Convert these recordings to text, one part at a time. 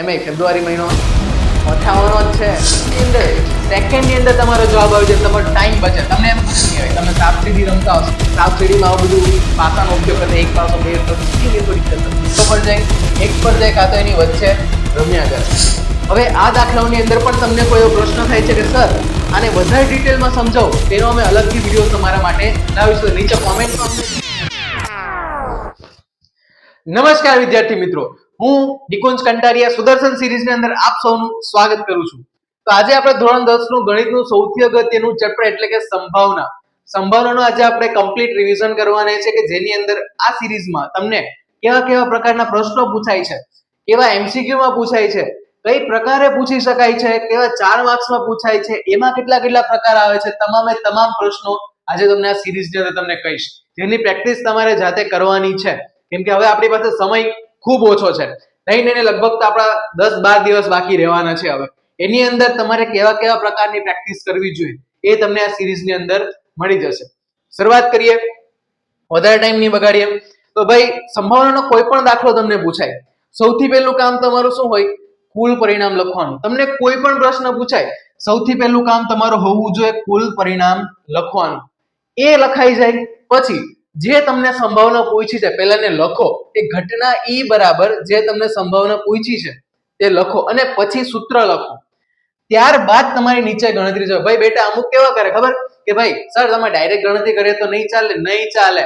એમાંય ફેબ્રુઆરી મહિનો પછાવાનો જ છે. અંદર સેકન્ડની અંદર તમારો જવાબ આવી જાય તમારો ટાઈમ બચે. તમને એમ કહેવાય તમે સાપ સીડી રમતા હશો. સાપ સીડીમાં આવું બધું પાસાનો ઉપયોગ કરતા એક પાસો બે એ તો પર જાય એક પર જાય કાં તો એની વચ્ચે રમ્યા કરે. હવે આ દાખલાઓની અંદર પણ તમને કોઈ એવો પ્રશ્ન થાય છે કે સર આને વધારે ડિટેલમાં સમજાવો? તેનો અમે અલગથી વીડિયો તમારા માટે લાવીશું નીચે કોમેન્ટમાં નમસ્કાર વિદ્યાર્થી મિત્રો. હું નિકુંજ કંટારિયા સુદર્શન સિરીઝની અંદર આપ સૌનું સ્વાગત કરું છું. તો આજે આપણે ધોરણ દસનું ગણિતનું સૌથી અગત્યનું ચેપ્ટર એટલે કે સંભાવના. સંભાવનાનું આજે આપણે કમ્પ્લીટ રિવિઝન કરવાના છે કે જેની અંદર આ સિરીઝમાં તમને કેવા કેવા પ્રકારના પ્રશ્નો પૂછાય છે, કેવા એમસીક્યુ માં પૂછાય છે, કઈ પ્રકારે પૂછી શકાય છે, કેવા ચાર માર્ક્સમાં પૂછાય છે, એમાં કેટલા કેટલા પ્રકાર આવે છે, તમામે તમામ પ્રશ્નો આજે તમને આ સિરીઝની અંદર તમને કહીશ. જેની પ્રેક્ટિસ તમારે જાતે કરવાની છે. કેમ કે હવે આપણી પાસે સમય ખૂબ ઓછો છે. નહીં નહીં લગભગ તો આપણા દસ બાર દિવસ બાકી રહેવાના છે હવે. એની અંદર તમારે કેવા કેવા પ્રકારની પ્રેક્ટિસ કરવી જોઈએ એ તમને આ સિરીઝની અંદર મળી જશે. શરૂઆત કરીએ. વધારે ટાઈમ નહીં બગાડીએ. તો ભાઈ, સંભાવનાનો કોઈ પણ દાખલો તમને પૂછાય. સૌથી પહેલું કામ તમારું શું હોય? કુલ પરિણામ લખવાનું. તમને કોઈ પણ પ્રશ્ન પૂછાય, સૌથી પહેલું કામ તમારું હોવું જોઈએ કુલ પરિણામ લખવાનું. એ લખાઈ જાય, પછી જે તમને સંભાવના પૂછી છે પહેલા ને લખો. એ ઘટના ઈ બરાબર જે તમને સંભાવના પૂછી છે, તે લખો અને પછી સૂત્ર લખો. ત્યારબાદ તમારી નીચે ગણતરી છે ભાઈ બેટા, અમુક કેવા કરે ખબર? કે ભાઈ, સર તમે ડાયરેક્ટ ગણતરી કરીએ તો નહીં ચાલે. નહીં ચાલે.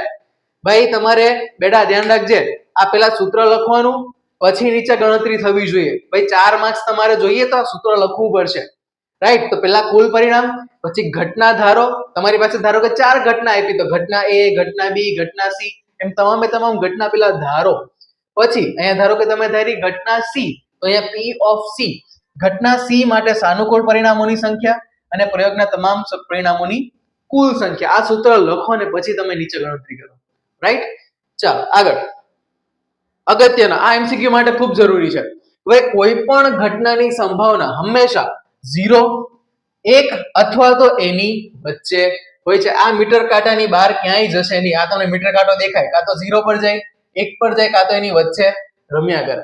ભાઈ, તમારે, બેટા, ધ્યાન રાખજે. આ પેલા સૂત્ર લખવાનું, પછી નીચે ગણતરી થવી જોઈએ. ભાઈ, ચાર માર્ક્સ તમારે જોઈએ તો આ સૂત્ર લખવું પડશે. રાઈટ તો પેલા કુલ પરિણામ, પછી ઘટના ધારો. તમારી પાસે ધારો કે ચાર ઘટના આપી, તો ઘટના એ ઘટના બી ઘટના સી એમ તમામે તમામ ઘટના પેલા ધારો. પછી અહીંયા ધારો કે તમે ધારી ઘટના સી તો અહીંયા પી ઓફ સી ઘટના સી માટે સાનુકૂળ પરિણામોની સંખ્યા અને પ્રયોગના તમામ પરિણામોની કુલ સંખ્યા. આ સૂત્ર લખો અને પછી તમે નીચે ગણતરી કરો. રાઈટ ચાલો, આગળ. અગત્યના, આ એમસીક્યુ માટે ખૂબ જરૂરી છે. હવે કોઈ પણ ઘટનાની સંભાવના હંમેશા ઝીરો, એક અથવા તો એની વચ્ચે હોય છે. આ મીટર કાંટાની બહાર ક્યાંય જશે નહીં. આ તમને મીટર કાંટો દેખાય. કાં તો ઝીરો પર જાય, એક પર જાય, કાં તો એની વચ્ચે રમ્યા કરે.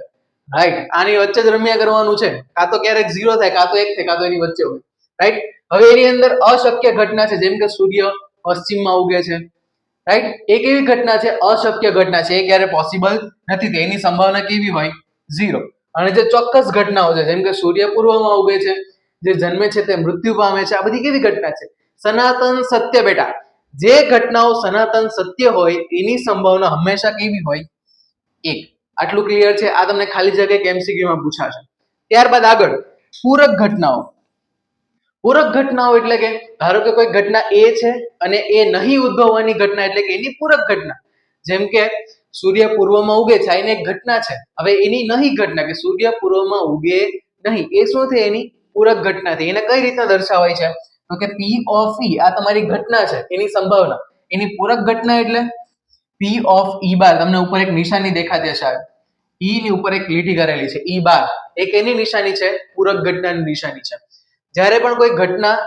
રાઈટ આની વચ્ચે જ રમ્યા કરવાનું છે. કાં તો ક્યારેક ઝીરો થાય, કાં તો એક થાય, કાં તો એની વચ્ચે હોય. રાઈટ હવે એની અંદર અશક્ય ઘટના છે. જેમ કે સૂર્ય પશ્ચિમમાં ઉગે છે. રાઈટ એક એવી ઘટના છે? અશક્ય ઘટના છે. એ ક્યારે પોસિબલ નથી. તો એની સંભાવના કેવી હોય? ઝીરો અને જે ચોક્કસ ઘટનાઓ છે, જેમ કે સૂર્ય પૂર્વમાં ઉગે છે જે જન્મે છે તે મૃત્યુ પામે છે. આ બધી કેવી ઘટના છે? સનાતન સત્ય બેટા. જે ઘટનાઓ સનાતન સત્ય હોય, એની સંભાવના હંમેશા કેવી હોય? એક, આટલું ક્લિયર છે? આ તમને ખાલી જગ્યાએ કેમસીક્યુ માં પૂછાશે. ત્યારબાદ આગળ, પૂરક ઘટનાઓ. પૂરક ઘટનાઓ એટલે કે, ધારો કે કોઈ ઘટના એ છે અને એ નહીં ઉદ્ભવવાની ઘટના એટલે કે એની પૂરક ઘટના. જેમ કે, સૂર્ય પૂર્વમાં ઉગે છે એની એક ઘટના છે. હવે એની નહીં ઘટના કે સૂર્ય પૂર્વમાં ઉગે નહીં. એ શું છે એની? પૂરક ઘટના એને કઈ રીતના દર્શાવાય છે? તો કે પી ઓફ ઈ આ તમારી ઘટના છે, એની સંભાવના. એની પૂરક ઘટના એટલે? P of E bar. તમને ઉપર એક નિશાની દેખાતી હશે ઈ ની ઉપર એક લીટી કરેલી છે ઈ બાર. એક એની નિશાની છે? પૂરક ઘટનાની નિશાની છે. જ્યારે પણ કોઈ ઘટના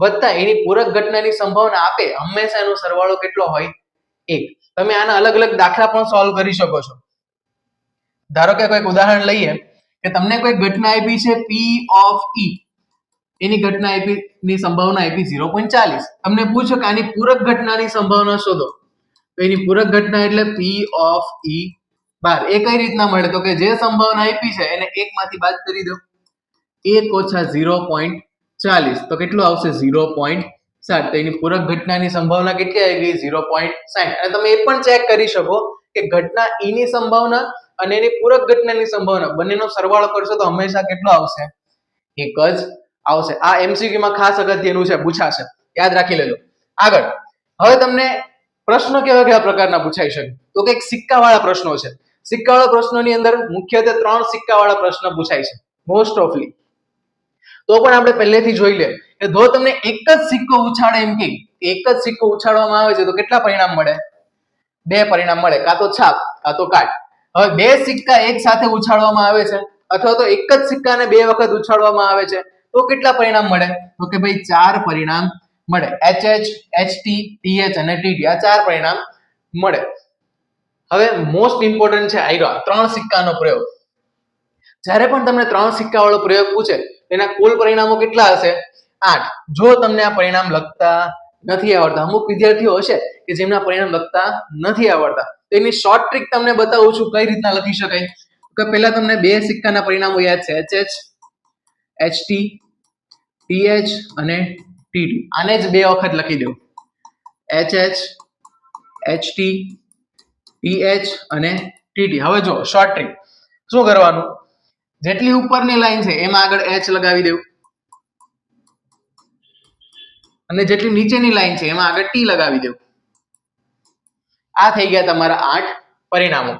વધતા એની પૂરક ઘટનાની સંભાવના આપે હંમેશા એનો સરવાળો કેટલો હોય? એક. તમે આના અલગ અલગ દાખલા પણ સોલ્વ કરી શકો છો. ધારો કે કોઈક ઉદાહરણ લઈએ. કે તમને કોઈ ઘટના આપી છે પી ઓફ ઈ એની ઘટના આપી, ની સંભાવના આપી ઝીરો પોઈન્ટ ચાલીસ. તમને પૂછો કે આની પૂરક ઘટનાની સંભાવના શોધો. તો એની પૂરક ઘટના એટલે પી ઓફ ઈ બાર. એ કઈ રીતના મળે? તો કે જે સંભાવના આપી છે, એને એક માંથી બાદ કરી દો. એક ઓછા ઝીરો પોઈન્ટ ચાલીસ. તો કેટલું આવશે? ઝીરો પોઈન્ટ સાત. તો એની પૂરક ઘટનાની સંભાવના કેટલી આવી ગઈ? ઝીરો પોઈન્ટ સાઠ અને તમે એ પણ ચેક કરી શકો કે ઘટના ઈની સંભાવના અને એની પૂરક ઘટનાની સંભાવના. બંનેનો સરવાળો કરશો તો હંમેશા કેટલો આવશે? એક જ આવશે. આ એમસીક્યુ માં ખાસ અગત્યનું છે, પૂછાશે. યાદ રાખી લેજો. આગળ. હવે તમને પ્રશ્નો કેવા કેવા પ્રકારના પૂછાઈ શકે? તો કે સિક્કાવાળા પ્રશ્નો છે. સિક્કાવાળા પ્રશ્નોની અંદર મુખ્યત્વે ત્રણ સિક્કાવાળા પ્રશ્ન પૂછાય છે મોસ્ટ ઓફલી તો પણ આપણે પહેલેથી જોઈ લે કે જો તમને એક જ સિક્કો ઉછાળે એમ કે, એક જ સિક્કો ઉછાળવામાં આવે છે, તો કેટલા પરિણામ મળે? બે પરિણામ મળે. કાં તો છાપ, કાં તો કાટ. હવે બે સિક્કા એક સાથે ઉછાળવામાં આવે છે, અથવા તો એક જ સિક્કાને બે વખત ઉછાળવામાં આવે છે, તો કેટલા પરિણામ મળે? તો કે ભાઈ ચાર પરિણામ મળે. H H H T T H અને ટીડી આ ચાર પરિણામ મળે. હવે મોસ્ટ ઇમ્પોર્ટન્ટ છે આયરો ત્રણ સિક્કાનો પ્રયોગ. જ્યારે પણ તમને ત્રણ સિક્કા વાળો પ્રયોગ પૂછે એના કુલ પરિણામો કેટલા હશે? આઠ. જો તમને આ પરિણામ લખતા નથી આવડતા, અમુક વિદ્યાર્થીઓ હશે કે જેમના પરિણામ લખતા નથી આવડતા તો એની શોર્ટ ટ્રીક તમને બતાવું છું કઈ રીતના લખી શકાય. કે પહેલા તમને બે સિક્કાના પરિણામો યાદ છે. H H H T T H અને ટીટી આને જ બે વખત લખી દો H H H T T H અને ટીટી હવે જો શોર્ટ ટ્રીક શું કરવાનું? જેટલી ઉપરની લાઈન છે, એમાં આગળ એચ લગાવી દેવું અને જેટલી નીચેની લાઈન છે, એમાં આગળ ટી લગાવી દેવું આ થઈ ગયા તમારા આઠ પરિણામો.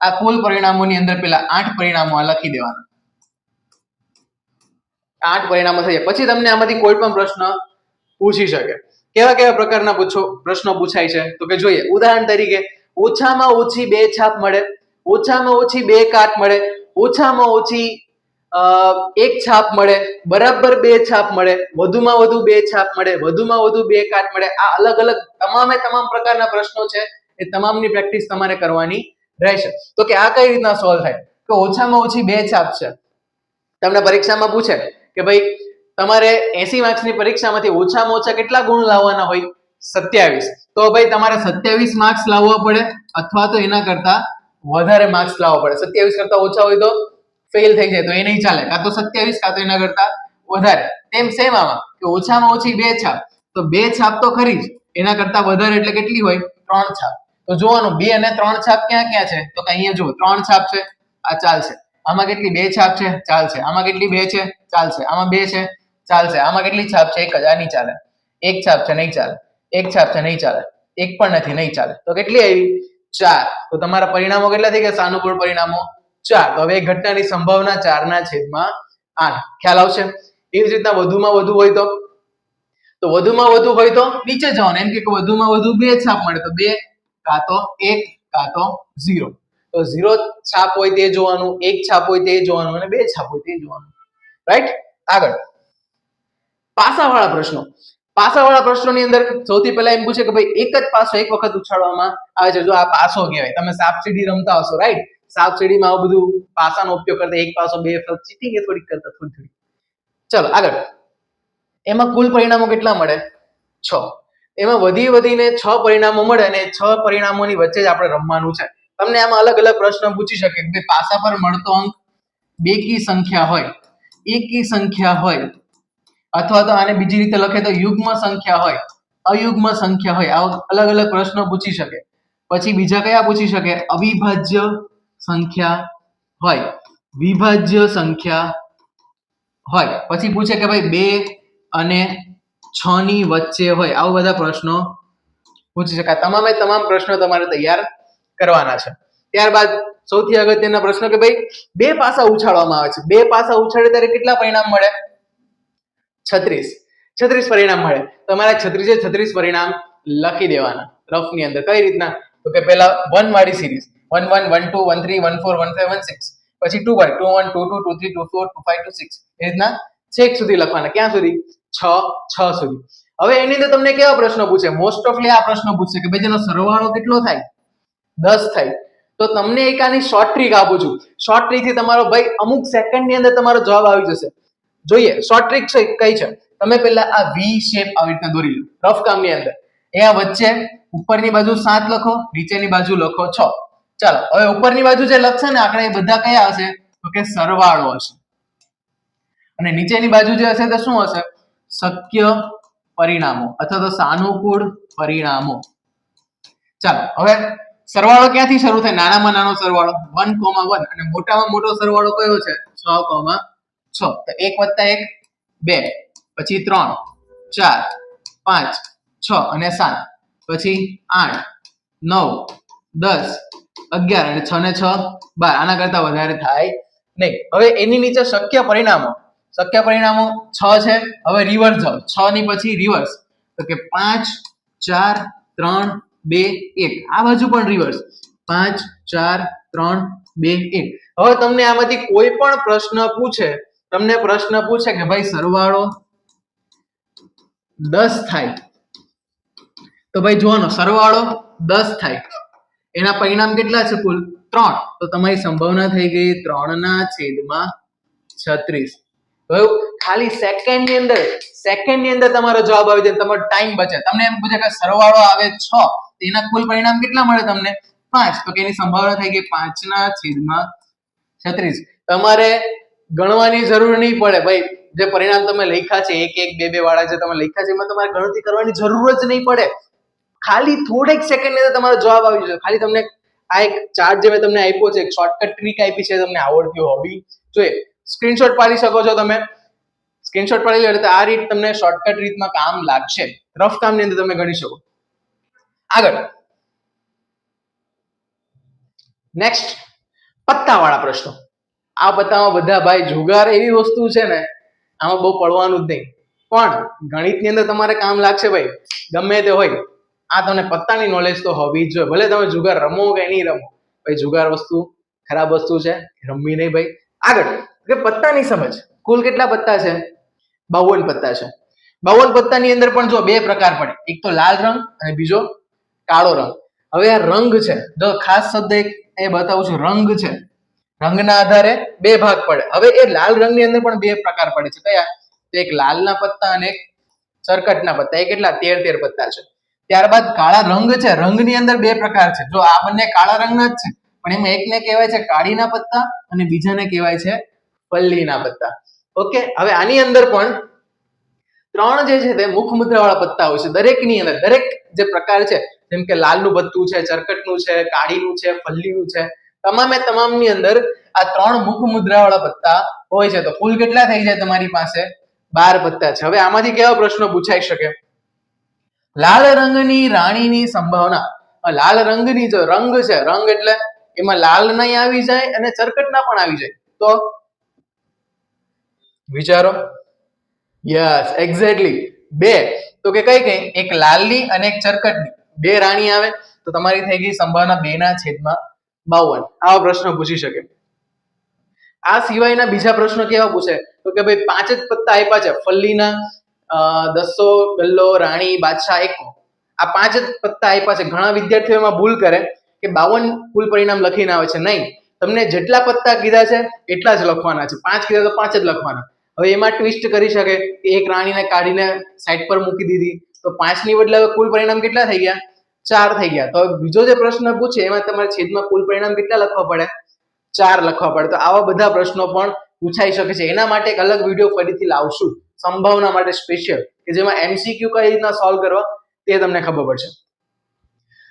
આ કુલ પરિણામોની અંદર પેલા આઠ પરિણામો લખી દેવાના. આઠ પરિણામો થઈ જાય પછી તમને આમાંથી કોઈ પણ પ્રશ્ન પૂછી શકે. કેવા કેવા પ્રકારના પૂછો પ્રશ્નો પૂછાય છે? તો કે જોઈએ, ઉદાહરણ તરીકે, ઓછામાં ઓછી બે છાપ મળે, ઓછામાં ઓછી બે કાટ મળે, ઓછામાં ઓછી એક છાપ મળે, બરાબર બે છાપ મળે, વધુમાં વધુ બે છાપ મળે, વધુમાં વધુ બે કાટ મળે, આ અલગ અલગ તમામે તમામ પ્રકારના પ્રશ્નો છે, એ તમામની પ્રેક્ટિસ તમારે કરવાની રહેશે. તો કે આ કઈ રીતના સોલ્વ થાય? કે ઓછામાં ઓછી બે છાપ છે. તમને પરીક્ષામાં પૂછે કે ભાઈ, તમારે એસી માર્ક્સની પરીક્ષામાંથી ઓછામાં ઓછા કેટલા ગુણ લાવવાના હોય? સત્યાવીસ. તો ભાઈ, તમારે સત્યાવીસ માર્ક્સ લાવવા પડે અથવા તો એના કરતા વધારે માર્ક્સ લાવવા પડે. સત્યાવીસ કરતા ઓછા હોય તો ફેલ થઈ જાય તો એ નહીં ચાલે. કાં તો સત્યાવીસ, કાં તો એના કરતા વધારે. તેમ સેમ આમાં, કે ઓછામાં ઓછી બે છાપ. તો બે છાપ તો ખરી જ. એના કરતા વધારે એટલે કેટલી હોય? ત્રણ છાપ. તો જોવાનું, બે અને ત્રણ છાપ ક્યાં ક્યાં છે? તો અહીંયા જુઓ, ત્રણ છાપ છે, આ ચાલશે. આમાં કેટલી બે છાપ છે? ચાલશે. આમાં કેટલી બે છે? ચાલશે. આમાં બે છે? ચાલશે. આમાં કેટલી છાપ છે? એક જ. આ નહીં ચાલે. એક છાપ છે, નહીં ચાલે. એક છાપ છે, નહીં ચાલે. એક પણ નથી, નહીં ચાલે. તો કેટલી આવી? ચાર. તો તમારા પરિણામો કેટલા થઈ ગયા? સાનુકૂળ પરિણામો. ચાર હવે ઘટનાની સંભાવના ચારના છેદમાં આઠ. ખ્યાલ આવશે? એવી જ રીતના વધુમાં વધુ હોય તો? તો વધુમાં વધુ હોય તો નીચે જવાનું, એમ કે વધુમાં વધુ બે છાપ મળે તો બે કાં તો એક કાં તો ઝીરો. તો ઝીરો છાપ હોય તે જોવાનું, એક છાપ હોય તે જોવાનું અને બે છાપ હોય તે જોવાનું. રાઈટ આગળ. પાસાવાળા પ્રશ્નો. પાસાવાળા પ્રશ્નોની અંદર સૌથી પહેલા એમ પૂછે કે ભાઈ એક જ પાસો એક વખત ઉછાળવામાં આવે છે. જો આ પાસો કહેવાય, તમે સાપ સીડી રમતા હશો રાઈટ સાપ સીડીમાં આવું બધું પાસાનો ઉપયોગ કરતા એક પાસો, બે વખત ચીટી કે થોડીક કરતા થોડી થોડી ચલો, આગળ. એમાં કુલ પરિણામો કેટલા મળે? છ. એમાં વધી વધીને છ પરિણામો મળે અને છ પરિણામોની વચ્ચે જ આપણે રમવાનું છે. તમને આમાં અલગ અલગ પ્રશ્ન પૂછી શકે કે પાસા પર મળતો અંક બે કી સંખ્યા હોય, એક કી સંખ્યા હોય, અથવા તો આને બીજી રીતે લખે તો યુગ્મ સંખ્યા હોય, અયુગ્મ સંખ્યા હોય. આવા અલગ અલગ પ્રશ્નો પૂછી શકે. પછી બીજા કયા પૂછી શકે? અવિભાજ્ય સંખ્યા હોય, વિભાજ્ય સંખ્યા હોય. પછી પૂછે કે ભાઈ બે અને છ ની વચ્ચે હોય, આવા બધા પ્રશ્નો પૂછી શકાય. તમામે તમામ પ્રશ્નો તમારે તૈયાર કરવાના છે. ત્યારબાદ સૌથી અગત્યના પ્રશ્નો કે ભાઈ, બે પાસા ઉછાળવામાં આવે છે. બે પાસા ઉછાળે ત્યારે કેટલા પરિણામ મળે? છત્રીસ. છત્રીસ પરિણામ મળે. તમારે છત્રીસે છત્રીસ પરિણામ લખી દેવાના રફની અંદર. કઈ રીતના? તો કે પહેલા વન વાળી series. One one one two one three one four one five one six પછી ટુ વાળી two one two two two three two four two five two six એ રીતના છેક સુધી લખવાના. ક્યાં સુધી? છ છ સુધી. હવે એની અંદર તમને કેવા પ્રશ્નો પૂછે? મોસ્ટ ઓફલી આ પ્રશ્ન પૂછશે કે ભાઈ જેનો સરવાળો કેટલો થાય? દસ થાય. તો તમને એક આની શોર્ટ ટ્રીક આપું છું. શોર્ટ ટ્રીકથી તમારો ભાઈ અમુક સેકન્ડની અંદર તમારો જવાબ આવી જશે. જોઈએ શોર્ટ ટ્રીક છે, કઈ છે? તમે પહેલા આ વી શેપ આવી રીતે દોરી લો. રફ કામની અંદર. એ વચ્ચે ઉપરની બાજુ સાત લખો, નીચેની બાજુ લખો છ. ચાલો, હવે ઉપરની બાજુ જે લક્ષણ આંકડા એ બધા કયા હશે? તો કે સરવાળો હશે. અને નીચેની બાજુ જે હશે તો શું હશે? શક્ય પરિણામો, અથવા તો સાનુકૂળ પરિણામો. ચાલો, હવે સરવાળો ક્યાંથી શરૂ થાય? નાનામાં નાનો સરવાળો, વન કોમા વન, અને મોટામાં મોટો સરવાળો કયો છે? છ કોમા છ. તો એક વત્તા એક, બે, પછી ત્રણ, ચાર, પાંચ, છ અને સાત. પછી આઠ, નવ, દસ અગિયાર અને છ ને છ, બાર. આના કરતા વધારે થાય નહીં. હવે એની નીચે શક્ય પરિણામો. શક્ય પરિણામો છ છે. હવે રિવર્સ જાઓ. છ ની પછી રિવર્સ તો કે પાંચ, ચાર, ત્રણ, બે, એક. આ બાજુ પણ રિવર્સ પાંચ, ચાર, ત્રણ, બે, એક. હવે તમને આમાંથી કોઈ પણ પ્રશ્ન પૂછે, તમને પ્રશ્ન પૂછે કે ભાઈ સરવાળો દસ થાય. તો ભાઈ જોવાનો, સરવાળો દસ થાય. એના પરિણામ કેટલા છે કુલ? ત્રણ. તો તમારી સંભાવના થઈ ગઈ ત્રણ ના છેદમાં છત્રીસ. કયું ખાલી સેકન્ડની અંદર સેકન્ડની અંદર તમારો જવાબ આવી જાય તમારો ટાઈમ બચે. તમને એમ પૂછે કે સરવાળો આવે છ એના કુલ પરિણામ કેટલા મળે તમને? પાંચ. તો એની સંભાવના થઈ ગઈ પાંચ ના છેદમાં છત્રીસ. તમારે ગણવાની જરૂર નહીં પડે. ભાઈ, જે પરિણામ તમે લખ્યા છે, એક એક, બે બે વાળા જે તમે લખ્યા છે, એમાં તમારે ગણતરી કરવાની જરૂર જ નહીં પડે. ખાલી થોડેક સેકન્ડ અંદર તમારો જવાબ આવી જશે. ખાલી તમને આ એક ચાર્ટ જે મેં તમને આપ્યો છે, એક શોર્ટકટ ટ્રીક આપી છે, તમને આવડતી હોવી જોઈએ સ્ક્રીનશોટ પાડી શકો છો તમે. સ્ક્રીનશોટ પાડી લો, એટલે આ રીત તમને શોર્ટકટ રીતમાં કામ લાગશે. રફ કામની અંદર તમે ગણી શકો. આગળ. નેક્સ્ટ પત્તાવાળા પ્રશ્નો. આ પત્તામાં બધા ભાઈ જુગાર એવી વસ્તુ છે ને, આમાં બહુ પડવાનું જ નહીં. પણ ગણિતની અંદર તમારે કામ લાગશે ભાઈ. ગમે તે હોય. આ તમને પત્તાની નોલેજ તો હોવી જ જોઈએ. ભલે તમે જુગાર રમો કે નહીં રમો, ભાઈ જુગાર વસ્તુ ખરાબ વસ્તુ છે, રમવી નહીં ભાઈ. આગળ, કે પત્તાની સમજ. કુલ કેટલા પત્તા છે? બાવન પત્તા છે. બાવન પત્તાની અંદર પણ જો બે પ્રકાર પડે. એક તો લાલ રંગ અને બીજો કાળો રંગ. હવે આ રંગ છે. જો ખાસ શબ્દ એક એ બતાવું છું, રંગ છે. રંગના આધારે બે ભાગ પડે. હવે એ લાલ રંગની અંદર પણ બે પ્રકાર પડે છે. કયા? તો એક લાલના પત્તા અને એક સરકટના પત્તા. એ કેટલા? તેર તેર પત્તા છે. ત્યારબાદ કાળા રંગ છે, રંગની અંદર બે પ્રકાર છે. જો આ બંને કાળા રંગના જ છે, પણ એમાં એકને કહેવાય છે કાળીના પત્તા અને બીજાને કહેવાય છે પલ્લીના પત્તા. ઓકે, હવે આની અંદર પણ ત્રણ જે છે તે મુખ મુદ્રાવાળા પત્તા હોય છે, દરેકની અંદર, દરેક જે પ્રકાર છે, જેમ કે લાલનું પત્તું છે, ચરકટનું છે, કાળીનું છે, ફલ્લીનું છે, તમામે તમામની અંદર આ ત્રણ મુખ મુદ્રાવાળા પત્તા હોય છે. તો કુલ કેટલા થઈ જાય તમારી પાસે? બાર પત્તા છે. હવે આમાંથી કેવા પ્રશ્નો પૂછાઈ શકે? લાલ રંગની રાણીની સંભાવના. લાલ રંગની જો રંગ છે, રંગ એટલે એમાં લાલ નહીં આવી જાય અને ચરકટના પણ આવી જાય. તો વિચારો. યસ એક્ઝેક્ટલી બે, તો કે કઈ કઈ? એક લાલની અને એક ચરકટની. બે રાણી આવે, તો તમારી થઈ ગઈ સંભાવના બે ના છેદમાં બાવન. આવા પ્રશ્ન પૂછી શકે. આ સિવાયના બીજા પ્રશ્નો કેવા પૂછે? તો કે ભાઈ પાંચ જ પત્તા આપ્યા છે, ફલ્લીના દસો ગલ્લો રાણી, બાદશાહ એકો. આ પાંચ જ પત્તા આપ્યા છે. ઘણા વિદ્યાર્થીઓ એમાં ભૂલ કરે કે બાવન કુલ પરિણામ લખીને આવે છે. નહીં. તમને જેટલા પત્તા કીધા છે, એટલા જ લખવાના છે. પાંચ કીધા તો પાંચ જ લખવાના. હવે એમાં ટ્વિસ્ટ કરી શકે કે એક રાણીને કાઢીને સાઈડ પર મૂકી દીધી. તો પાંચની બદલે હવે કુલ પરિણામ કેટલા થઈ ગયા? ચાર થઈ ગયા. તો બીજો જે પ્રશ્ન પૂછે, એમાં તમારે છેદમાં કુલ પરિણામ કેટલા લખવા પડે? ચાર લખવા પડે. તો આવા બધા પ્રશ્નો પણ પૂછાઈ શકે છે. એના માટે એક અલગ વીડિયો ફરીથી લાવશું. સંભાવના માટે સ્પેશિયલ કે જેમાં એમસીક્યુ કઈ રીતના સોલ્વ કરવા તે તમને ખબર પડશે.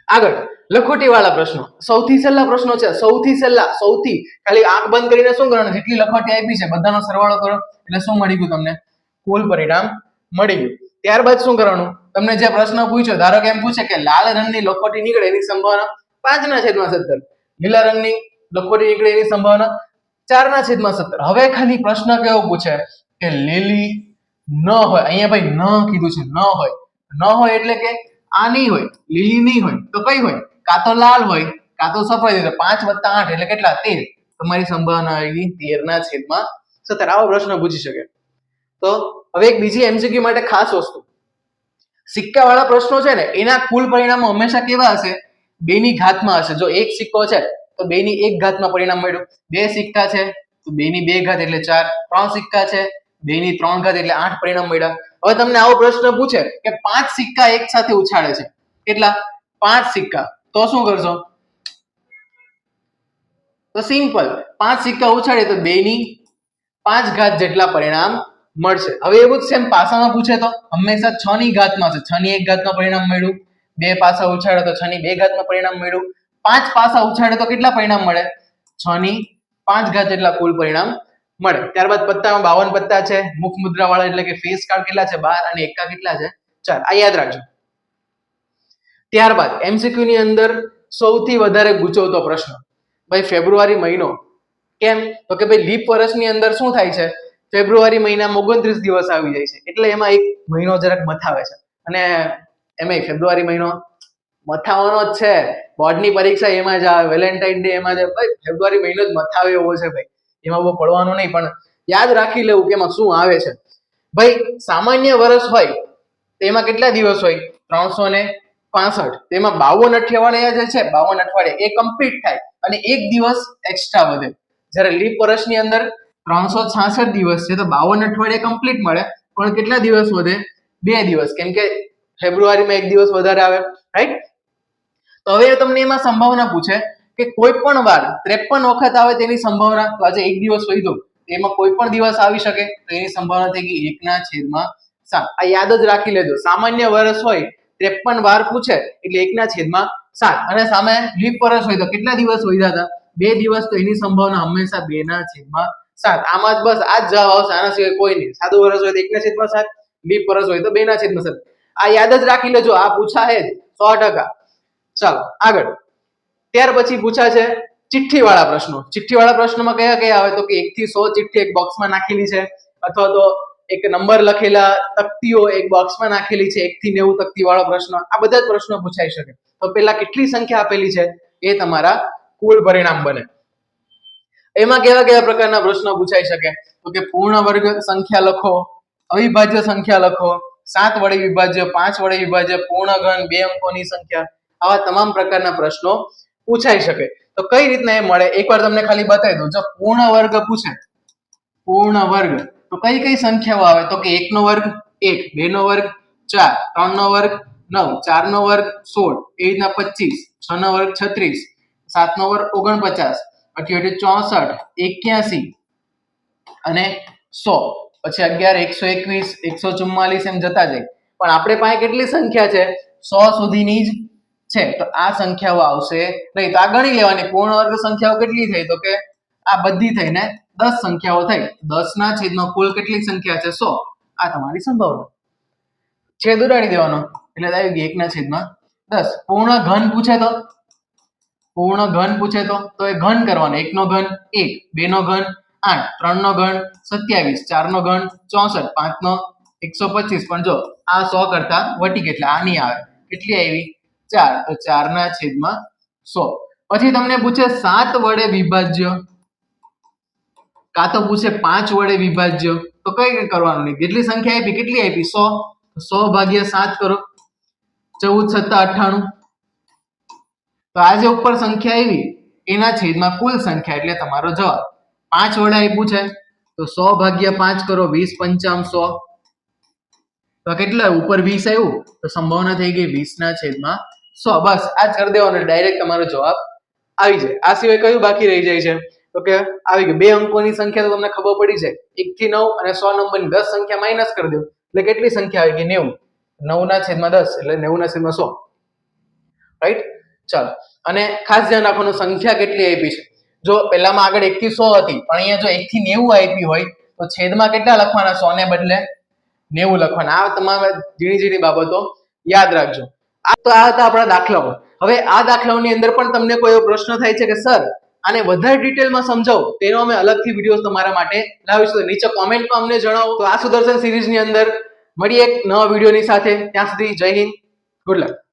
આગળ લખોટી વાળા પ્રશ્નો. સૌથી છેલ્લા પ્રશ્નો છે. સૌથી છેલ્લા, સૌથી, ખાલી આંખ બંધ કરીને શું કરવાનું? જેટલી લખોટી આપી છે, બધાનો સરવાળો કરો. એટલે શું મળી ગયું તમને? કુલ પરિણામ મળી ગયું. ત્યારબાદ શું કરવાનું? તમને જે પ્રશ્ન પૂછ્યો, ધારો કે એમ પૂછે કે લાલ રંગની લખોટી નીકળે, એની સંભાવના પાંચના છેદમાં સત્તર. લીલા રંગની લખોટી નીકળે, એની સંભાવના ચારના છેદમાં સત્તર. હવે ખાલી પ્રશ્ન કેવો પૂછે? કે લીલી ન હોય. અહીંયા ભાઈ ન કીધું છે. ન હોય. ન હોય એટલે કે આ નહીં હોય. લીલી નહીં હોય. તો કઈ હોય? કાં તો લાલ હોય, કાં તો સફેદ હોય. પાંચ વત્તા આઠ એટલે કેટલા? તેર. તમારી સંભાવના આવી તેર ના છેદમાં સત્તર. આવો પ્રશ્ન પૂછી શકે. તો હવે એક બીજી એમસીક્યુ માટે ખાસ વસ્તુ. સિક્કા વાળા પ્રશ્નો છે ને, એના કુલ પરિણામો હંમેશા કેવા હશે? બેની ઘાતમાં હશે. જો એક સિક્કો છે, તો બેની એક ઘાતમાં પરિણામ મળ્યું. બે સિક્કા છે, તો બેની બે ઘાત એટલે ચાર. ત્રણ સિક્કા છે બેની ત્રણ ઘાત એટલે આઠ પરિણામ મળ્યા. હવે તમને આવો પ્રશ્ન પૂછે કે પાંચ સિક્કા એક સાથે ઉછાળે છે. કેટલા? પાંચ સિક્કા. તો શું કરશો? તો સિમ્પલ. પાંચ સિક્કા ઉછાળે તો બેની પાંચ ઘાત જેટલા પરિણામ મળશે. હવે એવું જ સેમ પાસામાં પૂછે તો. હંમેશા છ ની ઘાતમાં છે. છ ની એક ઘાતમાં પરિણામ મળ્યું. બે પાસા ઉછાળે તો છ ની બે ઘાતમાં પરિણામ મળ્યું. પાંચ પાસા ઉછાળે તો કેટલા પરિણામ મળે? છ ની પાંચ ઘાત જેટલા કુલ પરિણામ મળે. ત્યારબાદ પત્તામાં બાવન પત્તા છે. મુખ મુદ્રા વાળા એટલે કે ફેસ કાર્ડ કેટલા છે? બાર અને એકા કેટલા છે? ચાર. આ યાદ રાખજો. ત્યારબાદ એમસીક્યુ ની અંદર સૌથી વધારે ગૂંચવતો પ્રશ્ન. ભાઈ, ફેબ્રુઆરી મહિનો કેમ? તો કે ભાઈ, લીપ વર્ષની અંદર શું થાય છે? ફેબ્રુઆરી મહિનામાં ઓગણત્રીસ દિવસ આવી જાય છે. એટલે એમાં એક મહિનો જરાક મથાવે છે. અને એમાંય ફેબ્રુઆરી મહિનો મથાવાનો જ છે. બોર્ડની પરીક્ષા એમાં જ આવે. વેલેન્ટાઇન ડે એમાં જ ભાઈ, ફેબ્રુઆરી મહિનો જ મથાવે એવો છે ભાઈ. એમાં બહુ પડવાનું નહીં, પણ યાદ રાખી લેવું કે એમાં શું આવે છે. ભાઈ, સામાન્ય વર્ષ હોય તો એમાં કેટલા દિવસ હોય? ત્રણસો ને પાસઠ. તેમાં બાવન અઠવાડિયા જે છે, બાવન અઠવાડિયા, એ કમ્પ્લીટ થાય અને એક દિવસ એક્સ્ટ્રા વધે. જ્યારે લીપ વર્ષની અંદર ત્રણસો છાસઠ દિવસ છે, તો બાવન અઠવાડિયા કમ્પ્લીટ મળે, પણ કેટલા દિવસ વધે? બે દિવસ. કેમ કે ફેબ્રુઆરીમાં એક દિવસ વધારે આવે રાઈટ તો હવે તમને એમાં સંભાવના પૂછે કે કોઈ પણ વાર ત્રેપન વખત આવે તેની સંભાવના, તો આજે એક દિવસ વધ્યો એમાં કોઈ પણ દિવસ આવી શકે, તો એની સંભાવના થઈ ગઈ એકના છેદમાં સાત. આ યાદ જ રાખી લેજો. સામાન્ય વર્ષ હોય ત્રેપન વાર પૂછે, એટલે એકના છેદમાં સાત. અને સામે લીપ વર્ષ હોય તો કેટલા દિવસ વધ્યા હતા? બે દિવસ તો એની સંભાવના હંમેશા બે ના છેદમાં સાત. આમાં જ બસ આ જ જવાબ આવશે. આના સિવાય કોઈ નહીં. સાદું વર્ષ હોય તો એકના છેદમાં સાત લીપ વર્ષ હોય તો બે ના છેદમાં સાત. આ યાદ જ રાખી લેજો. આ પૂછા હે સો ટકા. ચાલો, આગળ. ત્યાર પછી પૂછાય છે ચિઠ્ઠી વાળા પ્રશ્નો. ચિઠ્ઠી વાળા પ્રશ્નોમાં કયા કયા આવે? તો કે એક થી સો ચિઠ્ઠી એક બોક્સમાં નાખેલી છે, અથવા તો એક નંબર લખેલા તકતીઓ એક બોક્સમાં નાખેલી છે એક થી નેવું તકતી વાળો પ્રશ્ન. આ બધા જ પ્રશ્નો પૂછાઈ શકે. તો પેલા કેટલી સંખ્યા આપેલી છે? એ તમારા કુલ પરિણામ બને. એમાં કેવા કેવા પ્રકારના પ્રશ્નો પૂછાઈ શકે? તો કે પૂર્ણ વર્ગ સંખ્યા લખો, અવિભાજ્ય સંખ્યા લખો, સાત વડે વિભાજ્ય, પાંચ વડે વિભાજ્ય પૂર્ણ ઘન બે અંકોની સંખ્યા. આવા તમામ પ્રકારના પ્રશ્નો પૂછાઈ શકે. તો કઈ રીતના એ મળે? એકવાર તમને ખાલી બતાવી દઉં. જો પૂર્ણ વર્ગ પૂછે. પૂર્ણ વર્ગ. તો કઈ કઈ સંખ્યાઓ આવે? તો કે એકનો વર્ગ એક, બેનો વર્ગ ચાર, ત્રણનો વર્ગ નવ, ચારનો વર્ગ સોળ, એ રીતના પચીસ, છનો વર્ગ છત્રીસ, સાતનો વર્ગ ઓગણપચાસ, અઠ્યોતેર ચોસઠ, એક્યાસી અને સો. પછી અગિયાર, એકસો એકવીસ, એકસો ચુમ્માલીસ એમ જતા જાય. પણ આપણે પાસે કેટલી સંખ્યા છે? સો સુધીની જ છે, તો આ સંખ્યાઓ આવશે. નહીં, તો આ ગણી લેવાની. પૂર્ણ વર્ગ સંખ્યાઓ કેટલી થઈ? તો કે આ બધી થઈને દસ સંખ્યાઓ થઈ. દસ ના છેદમાં કુલ કેટલી સંખ્યા છે? સો. આ તમારી સંભાવના. છેદ ઉડાડી દેવાનો. એટલે આવી ગઈ એકના છેદમાં દસ. પૂર્ણ ઘન પૂછે તો? પૂર્ણ ઘન પૂછે તો? તો એ ઘન કરવાનો. એકનો ઘન એક બે નો ઘન આઠ ત્રણ નો ઘન સત્યાવીસ ચાર નો ઘન ચોસઠ પાંચ નો એકસો પચીસ. પણ જો આ સો કરતા વટી કેટલા આની આવે. કેટલી આવી? ચાર, તો ચાર ના છેદમાં સો. પછી તમને પૂછે સાત વડે વિભાજ્ય? કાં તો પૂછે પાંચ વડે વિભાજ્ય? તો કઈ કરવાનું નહીં. કેટલી સંખ્યા આપી? કેટલી આપી? સો. સો ભાગ્યા સાત કરો. ચૌદ સત્તા અઠાણું તો આ જે ઉપર સંખ્યા આવી, એના છેદમાં કુલ સંખ્યા, એટલે તમારો જવાબ. પાંચ વડે આપ્યું છે. તો સો ભાગ્યા પાંચ કરો, વીસ પંચામ સો. તો કેટલા? ઉપર વીસ આવ્યું. તો સંભાવના થઈ ગઈ વીસ ના છેદમાં સો બસ, આ જ કરી દેવાનો ડાયરેક્ટ તમારો જવાબ આવી જાય. આ સિવાય કયું બાકી રહી જાય છે? તો કે આવી ગયું. બે અંકોની સંખ્યા તો તમને ખબર પડી જાય એક થી નવ અને સો નંબરની દસ સંખ્યા માઇનસ કરી દો એટલે કેટલી સંખ્યા આવી ગઈ? નેવું. નવ ના છેદમાં દસ, એટલે નેવું ના છેદમાં સો. રાઈટ ચાલો. અને ખાસ ધ્યાન રાખવાનું, સંખ્યા કેટલી આપી છે? જો પહેલામાં આગળ એક થી સો હતી, પણ અહીંયા જો એક થી નેવું આપી હોય, તો છેદમાં કેટલા લખવાના? સો ને બદલે નેવું લખવાના. આ તમામ ઝીણી ઝીણી બાબતો યાદ રાખજો. આ તો આ હતા આપણા દાખલાઓ. હવે આ દાખલાઓની અંદર પણ તમને કોઈ એવો પ્રશ્ન થાય છે કે, સર, આને વધારે ડિટેલમાં સમજાવો. તેનો અમે અલગથી વીડિયો તમારા માટે લાવીશું. નીચે કોમેન્ટમાં અમને જણાવો. તો આ સુદર્શન સિરીઝની અંદર મળીએ એક નવા વિડીયોની સાથે. ત્યાં સુધી જય હિન્દ. Good luck.